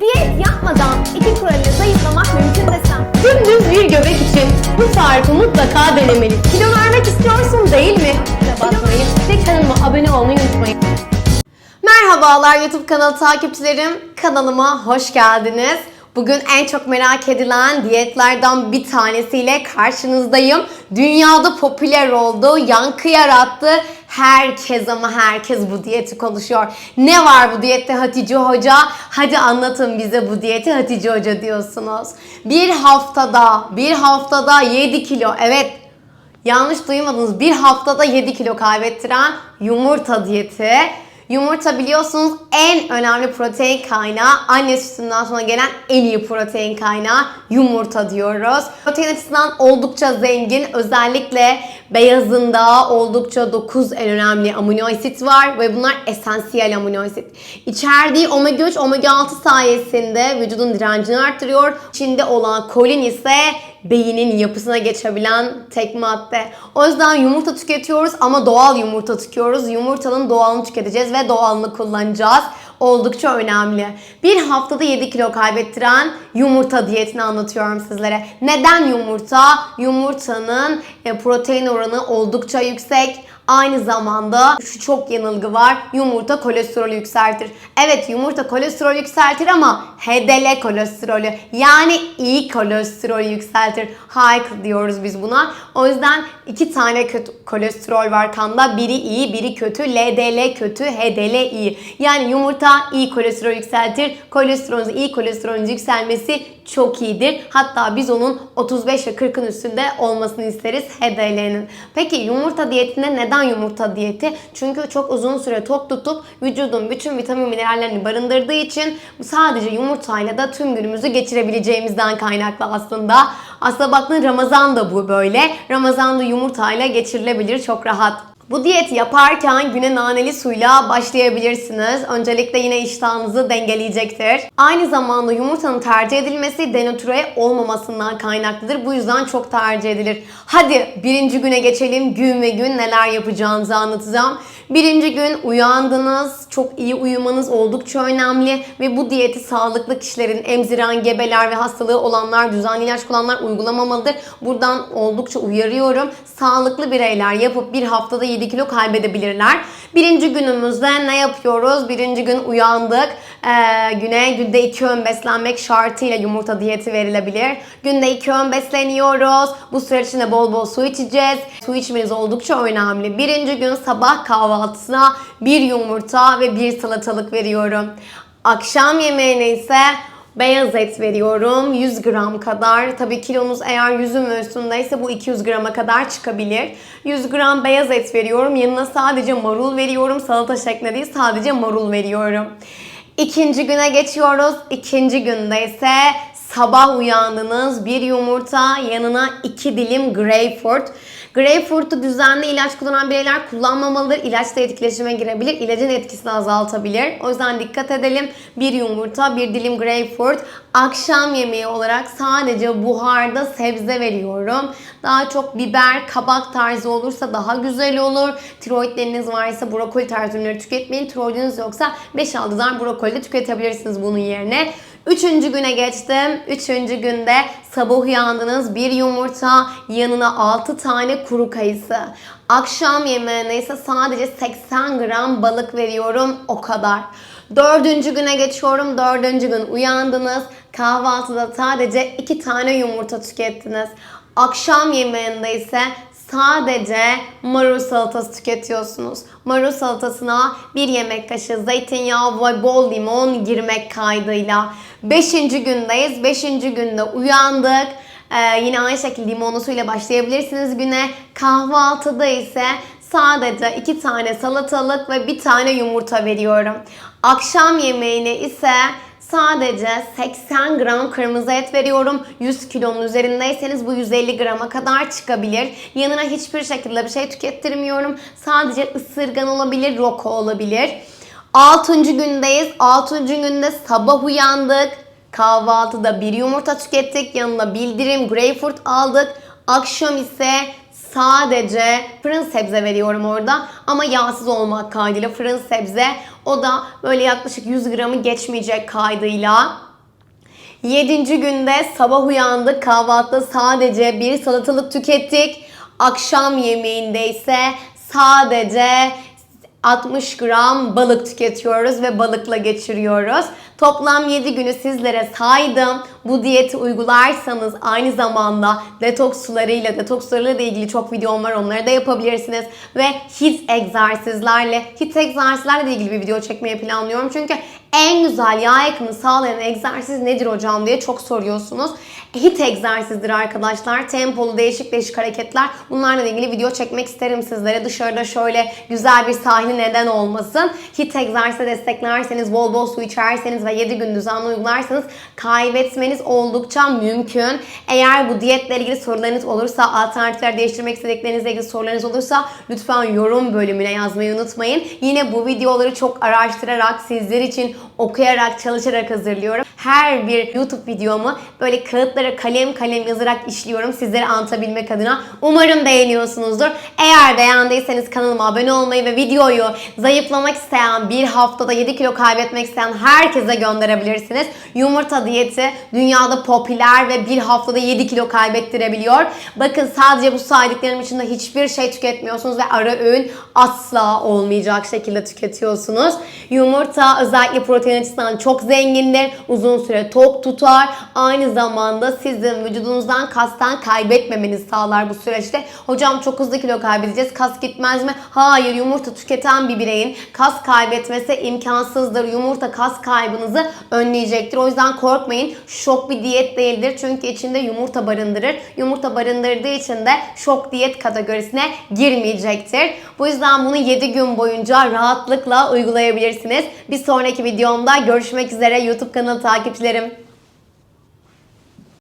Diyet yapmadan iki kuralıyla zayıflamak mümkün desem. Dümdüz bir göbek için bu tarifi mutlaka denemeli. Kilo vermek istiyorsun değil mi? Ve bakmayı ve kanalıma abone olmayı unutmayın. Merhabalar YouTube kanalı takipçilerim. Kanalıma hoş geldiniz. Bugün en çok merak edilen diyetlerden bir tanesiyle karşınızdayım. Dünyada popüler oldu, yankı yarattı. Herkes ama herkes bu diyeti konuşuyor. Ne var bu diyette Hatice Hoca? Hadi anlatın bize bu diyeti Hatice Hoca diyorsunuz. Bir haftada, bir haftada 7 kilo. Evet Yanlış duymadınız. Bir haftada 7 kilo kaybettiren yumurta diyeti. Yumurta biliyorsunuz en önemli protein kaynağı. Anne sütünden sonra gelen en iyi protein kaynağı yumurta diyoruz. Protein açısından oldukça zengin. Özellikle beyazında oldukça 9 en önemli amino asit var ve bunlar esansiyel amino asit. İçerdiği omega 3, omega 6 sayesinde vücudun direncini arttırıyor. İçinde olan kolin ise beynin yapısına geçebilen tek madde. O yüzden yumurta tüketiyoruz ama doğal yumurta tüketiyoruz. Yumurtanın doğalını tüketeceğiz ve doğalını kullanacağız. Oldukça önemli. Bir haftada 7 kilo kaybettiren yumurta diyetini anlatıyorum sizlere. Neden yumurta? Yumurtanın e, protein oranı oldukça yüksek. Aynı zamanda şu çok yanılgı var. Yumurta kolesterolü yükseltir. Evet yumurta kolesterol yükseltir ama HDL kolesterolü yani iyi kolesterolü yükseltir. High diyoruz biz buna. O yüzden iki tane kötü kolesterol var kanda. Biri iyi, biri kötü. LDL kötü, HDL iyi. Yani yumurta iyi kolesterol yükseltir. Kolesterolünüz iyi kolesterolünüz yükselmesi çok iyidir. Hatta biz onun 35 ve 40'ın üstünde olmasını isteriz HDL'nin. Peki yumurta diyetinde neden yumurta diyeti? Çünkü çok uzun süre tok tutup vücudun bütün vitamin minerallerini barındırdığı için sadece yumurtayla da tüm günümüzü geçirebileceğimizden kaynaklı aslında. Aslında baktığın Ramazan da bu böyle. Ramazan'da yumurtayla geçirilebilir çok rahat. Bu diyeti yaparken güne naneli suyla başlayabilirsiniz. Öncelikle yine iştahınızı dengeleyecektir. Aynı zamanda yumurtanın tercih edilmesi denatüre olmamasından kaynaklıdır. Bu yüzden çok tercih edilir. Hadi birinci güne geçelim. Gün ve gün neler yapacağınızı anlatacağım. Birinci gün uyandınız. Çok iyi uyumanız oldukça önemli ve bu diyeti sağlıklı kişilerin emziren, gebeler ve hastalığı olanlar, düzenli ilaç kullananlar uygulamamalıdır. Buradan oldukça uyarıyorum. Sağlıklı bireyler yapıp bir haftada 7 kilo kaybedebilirler. Birinci günümüzde ne yapıyoruz? Birinci gün uyandık. Ee, güne günde 2 öğün beslenmek şartıyla yumurta diyeti verilebilir. Günde 2 öğün besleniyoruz. Bu süreç içinde bol bol su içeceğiz. Su içmeniz oldukça önemli. Birinci gün sabah kahvaltısına bir yumurta ve bir salatalık veriyorum. Akşam yemeğine ise Beyaz et veriyorum 100 gram kadar. Tabii kilonuz eğer yüzün ve üstündeyse bu 200 grama kadar çıkabilir. 100 gram beyaz et veriyorum. Yanına sadece marul veriyorum. Salata şeklinde değil sadece marul veriyorum. İkinci güne geçiyoruz. İkinci günde ise sabah uyandınız bir yumurta yanına iki dilim greyfurt. Greyfurt'u düzenli ilaç kullanan bireyler kullanmamalıdır. İlaçla etkileşime girebilir. İlacın etkisini azaltabilir. O yüzden dikkat edelim. Bir yumurta, bir dilim greyfurt. Akşam yemeği olarak sadece buharda sebze veriyorum. Daha çok biber, kabak tarzı olursa daha güzel olur. Tiroidleriniz varsa brokoli tarzı ürünleri tüketmeyin. Tiroidiniz yoksa 5-6 tane brokoli de tüketebilirsiniz bunun yerine. Üçüncü güne geçtim. Üçüncü günde sabah uyandınız bir yumurta yanına 6 tane kuru kayısı. Akşam yemeğine ise sadece 80 gram balık veriyorum o kadar. Dördüncü güne geçiyorum. Dördüncü gün uyandınız. Kahvaltıda sadece 2 tane yumurta tükettiniz. Akşam yemeğinde ise sadece marul salatası tüketiyorsunuz. Marul salatasına bir yemek kaşığı zeytinyağı ve bol limon girmek kaydıyla. Beşinci gündeyiz. Beşinci günde uyandık. Ee, yine aynı şekilde limonlu suyla başlayabilirsiniz güne. Kahvaltıda ise sadece iki tane salatalık ve bir tane yumurta veriyorum. Akşam yemeğine ise Sadece 80 gram kırmızı et veriyorum. 100 kilonun üzerindeyseniz bu 150 grama kadar çıkabilir. Yanına hiçbir şekilde bir şey tükettirmiyorum. Sadece ısırgan olabilir, roko olabilir. 6. gündeyiz. 6. günde sabah uyandık. Kahvaltıda bir yumurta tükettik. Yanına bildirim, greyfurt aldık. Akşam ise sadece fırın sebze veriyorum orada ama yağsız olmak kaydıyla fırın sebze o da böyle yaklaşık 100 gramı geçmeyecek kaydıyla. Yedinci günde sabah uyandık kahvaltıda sadece bir salatalık tükettik. Akşam yemeğinde ise sadece 60 gram balık tüketiyoruz ve balıkla geçiriyoruz. Toplam 7 günü sizlere saydım. Bu diyeti uygularsanız aynı zamanda detoks sularıyla, detoks sularıyla da ilgili çok videom var. Onları da yapabilirsiniz. Ve hit egzersizlerle, hit egzersizlerle ilgili bir video çekmeyi planlıyorum. Çünkü en güzel yağ yakımını sağlayan egzersiz nedir hocam diye çok soruyorsunuz. Hit egzersizdir arkadaşlar. Tempolu değişik değişik hareketler. Bunlarla ilgili video çekmek isterim sizlere. Dışarıda şöyle güzel bir sahil neden olmasın. Hit egzersize desteklerseniz, bol bol su içerseniz ve 7 gün düzenli uygularsanız kaybetmeniz oldukça mümkün. Eğer bu diyetle ilgili sorularınız olursa, alternatifler değiştirmek istediklerinizle ilgili sorularınız olursa lütfen yorum bölümüne yazmayı unutmayın. Yine bu videoları çok araştırarak sizler için okuyarak, çalışarak hazırlıyorum. Her bir YouTube videomu böyle kağıtlara kalem kalem yazarak işliyorum sizlere anlatabilmek adına. Umarım beğeniyorsunuzdur. Eğer beğendiyseniz kanalıma abone olmayı ve videoyu zayıflamak isteyen, bir haftada 7 kilo kaybetmek isteyen herkese gönderebilirsiniz. Yumurta diyeti dünyada popüler ve bir haftada 7 kilo kaybettirebiliyor. Bakın sadece bu saydıklarım içinde hiçbir şey tüketmiyorsunuz ve ara öğün asla olmayacak şekilde tüketiyorsunuz. Yumurta özellikle protein açısından çok zengindir. Uzun süre tok tutar. Aynı zamanda sizin vücudunuzdan kastan kaybetmemenizi sağlar bu süreçte. Hocam çok hızlı kilo kaybedeceğiz. Kas gitmez mi? Hayır. Yumurta tüketen bir bireyin kas kaybetmesi imkansızdır. Yumurta kas kaybınızı önleyecektir. O yüzden korkmayın. Şok bir diyet değildir. Çünkü içinde yumurta barındırır. Yumurta barındırdığı için de şok diyet kategorisine girmeyecektir. Bu yüzden bunu 7 gün boyunca rahatlıkla uygulayabilirsiniz. Bir sonraki videomda görüşmek üzere YouTube kanalı takipçilerim.